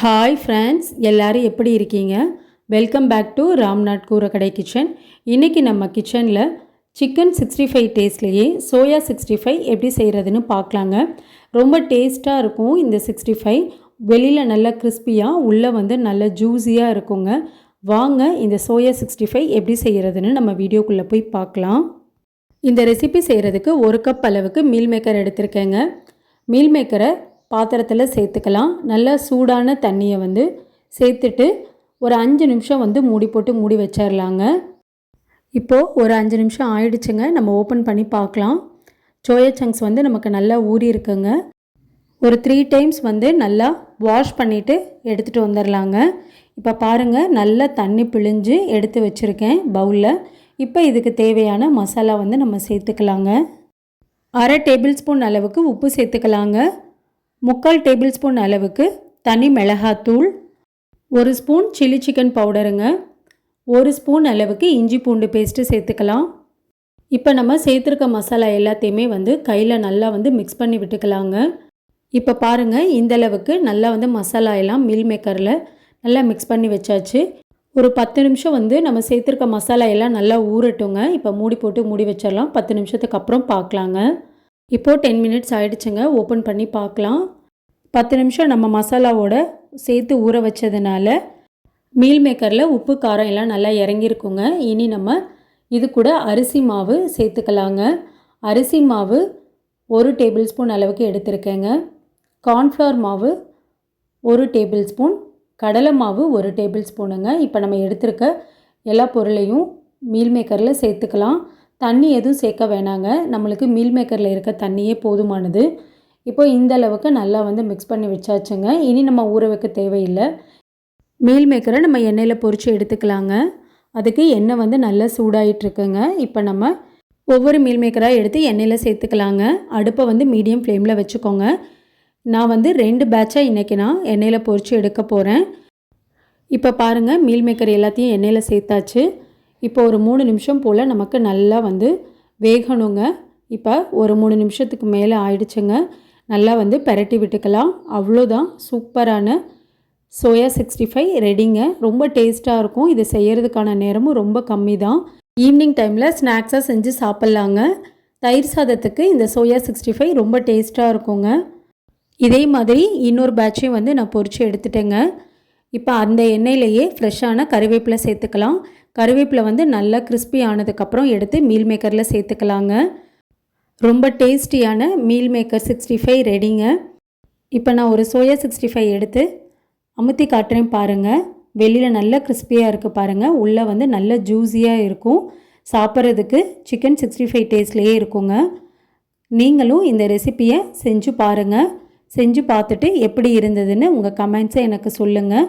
Hi friends எல்லோரும் எப்படி இருக்கீங்க? Welcome back to Ramnath Koorakadai kitchen இன்றைக்கி நம்ம கிச்சனில் சிக்கன் சிக்ஸ்டி ஃபைவ் டேஸ்ட்லேயே சோயா சிக்ஸ்டி ஃபைவ் எப்படி செய்கிறதுன்னு பார்க்கலாங்க. ரொம்ப டேஸ்ட்டாக இருக்கும் இந்த சிக்ஸ்டி ஃபைவ் வெளியில் நல்லா கிறிஸ்பியாக உள்ளே வந்து நல்ல ஜூஸியாக இருக்குங்க. வாங்க இந்த சோயா சிக்ஸ்டி ஃபைவ் எப்படி செய்கிறதுன்னு நம்ம வீடியோக்குள்ளே போய் பார்க்கலாம். இந்த ரெசிபி செய்கிறதுக்கு ஒரு கப் அளவுக்கு மீல் மேக்கர் எடுத்திருக்கேங்க. மீல் மேக்கரை பாத்திரத்தில் சேர்த்துக்கலாம். நல்லா சூடான தண்ணியை வந்து சேர்த்துட்டு ஒரு அஞ்சு நிமிஷம் வந்து மூடி போட்டு மூடி வச்சிடலாங்க இப்போது ஒரு அஞ்சு நிமிஷம் ஆயிடுச்சுங்க. நம்ம ஓப்பன் பண்ணி பார்க்கலாம் சோயா சங்க்ஸ் வந்து நமக்கு நல்லா ஊறி இருக்குங்க. ஒரு த்ரீ டைம்ஸ் வந்து நல்லா வாஷ் பண்ணிவிட்டு எடுத்துகிட்டு வந்துடலாங்க இப்போ பாருங்கள் நல்லா தண்ணி பிழிஞ்சு எடுத்து வச்சுருக்கேன் பவுலில். இப்போ இதுக்கு தேவையான மசாலா வந்து நம்ம சேர்த்துக்கலாங்க. அரை டேபிள் ஸ்பூன் அளவுக்கு உப்பு சேர்த்துக்கலாங்க. முக்கால் டேபிள் ஸ்பூன் அளவுக்கு தனி மிளகாத்தூள் ஒரு ஸ்பூன் சில்லி சிக்கன் பவுடருங்க ஒரு ஸ்பூன் அளவுக்கு இஞ்சி பூண்டு பேஸ்ட்டு சேர்த்துக்கலாம். இப்போ நம்ம சேர்த்துருக்க மசாலா எல்லாத்தையுமே வந்து கையில் நல்லா வந்து மிக்ஸ் பண்ணி விட்டுக்கலாங்க. இப்போ பாருங்கள் இந்தளவுக்கு நல்லா வந்து மசாலா எல்லாம் மில் மேக்கரில் நல்லா மிக்ஸ் பண்ணி வச்சாச்சு. ஒரு பத்து நிமிஷம் வந்து நம்ம சேர்த்துருக்க மசாலா எல்லாம் நல்லா ஊறட்டுங்க. இப்போ மூடி போட்டு மூடி வச்சிடலாம். பத்து நிமிஷத்துக்கு அப்புறம் பார்க்கலாங்க. இப்போது டென் மினிட்ஸ் ஆகிடுச்சுங்க ஓப்பன் பண்ணி பார்க்கலாம். பத்து நிமிஷம் நம்ம மசாலாவோட சேர்த்து ஊற வச்சதுனால மீல் மேக்கரில் உப்பு காரம் எல்லாம் நல்லா இறங்கியிருக்குங்க. இனி நம்ம இது கூட அரிசி மாவு சேர்த்துக்கலாங்க. அரிசி மாவு ஒரு டேபிள் ஸ்பூன் அளவுக்கு எடுத்திருக்கேங்க. கார்ன்ஃப்ளவர் மாவு ஒரு டேபிள் ஸ்பூன் கடலை மாவு ஒரு டேபிள் ஸ்பூனுங்க இப்போ நம்ம எடுத்திருக்க எல்லா பொருளையும் மீல் மேக்கரில் சேர்த்துக்கலாம். தண்ணி எதுவும் சேர்க்க வேணாங்க. நம்மளுக்கு மீல் மேக்கரில் இருக்க தண்ணியே போதுமானது. இப்போ இந்த அளவுக்கு நல்லா வந்து மிக்ஸ் பண்ணி வச்சாச்சுங்க. இனி நம்ம ஊற வைக்க தேவையில்லை. மீல் மேக்கரை நம்ம எண்ணெயில் பொறிச்சு எடுத்துக்கலாங்க. அதுக்கு எண்ணெய் வந்து நல்லா சூடாயிட்ருக்குங்க இப்போ நம்ம ஒவ்வொரு மீல் மேக்கராக எடுத்து எண்ணெயில் சேர்த்துக்கலாங்க. அடுப்பை வந்து மீடியம் ஃப்ளேமில் வச்சுக்கோங்க. நான் வந்து ரெண்டு பேட்சாக இன்றைக்கி நான் எண்ணெயில் பொறிச்சு எடுக்க போகிறேன் இப்போ பாருங்கள் மீல் மேக்கர் எல்லாத்தையும் எண்ணெயில் சேர்த்தாச்சு. இப்போ ஒரு மூணு நிமிஷம் போல் நமக்கு நல்லா வந்து வேகணுங்க. இப்போ ஒரு மூணு நிமிஷத்துக்கு மேலே ஆயிடுச்சுங்க. நல்லா வந்து பெரட்டி விட்டுக்கலாம். அவ்வளோதான் சூப்பரான சோயா சிக்ஸ்டி ஃபைவ் ரெடிங்க. ரொம்ப டேஸ்ட்டாக இருக்கும். இது செய்கிறதுக்கான நேரமும் ரொம்ப கம்மி தான் ஈவினிங் டைமில் ஸ்நாக்ஸாக செஞ்சு சாப்பிட்லாங்க. தயிர் சாதத்துக்கு இந்த சோயா சிக்ஸ்டி ஃபைவ் ரொம்ப டேஸ்ட்டாக இருக்குங்க. இதே மாதிரி இன்னொரு பேட்சையும் வந்து நான் பொறிச்சு எடுத்துட்டேங்க. இப்போ அந்த எண்ணெயிலேயே ஃப்ரெஷ்ஷான கருவேப்பிலை சேர்த்துக்கலாம். கருவேப்பிலை வந்து நல்லா கிறிஸ்பி ஆனதுக்கப்புறம் எடுத்து மீல் மேக்கரில் சேர்த்துக்கலாங்க. ரொம்ப டேஸ்டியான மீல் மேக்கர் சிக்ஸ்டி ஃபைவ் ரெடிங்க இப்போ நான் ஒரு சோயா சிக்ஸ்டி ஃபைவ் எடுத்து அமுத்தி காட்டுறேன் பாருங்கள் வெளியில் நல்ல கிறிஸ்பியாக இருக்குது பாருங்கள் உள்ளே வந்து நல்ல ஜூஸியாக இருக்கும். சாப்பிட்றதுக்கு சிக்கன் சிக்ஸ்டி ஃபைவ் டேஸ்ட்லேயே இருக்குங்க. நீங்களும் இந்த ரெசிப்பியை செஞ்சு பாருங்கள் செஞ்சு பார்த்துட்டு எப்படி இருந்ததுன்னு உங்கள் கமெண்ட்ஸை எனக்கு சொல்லுங்கள்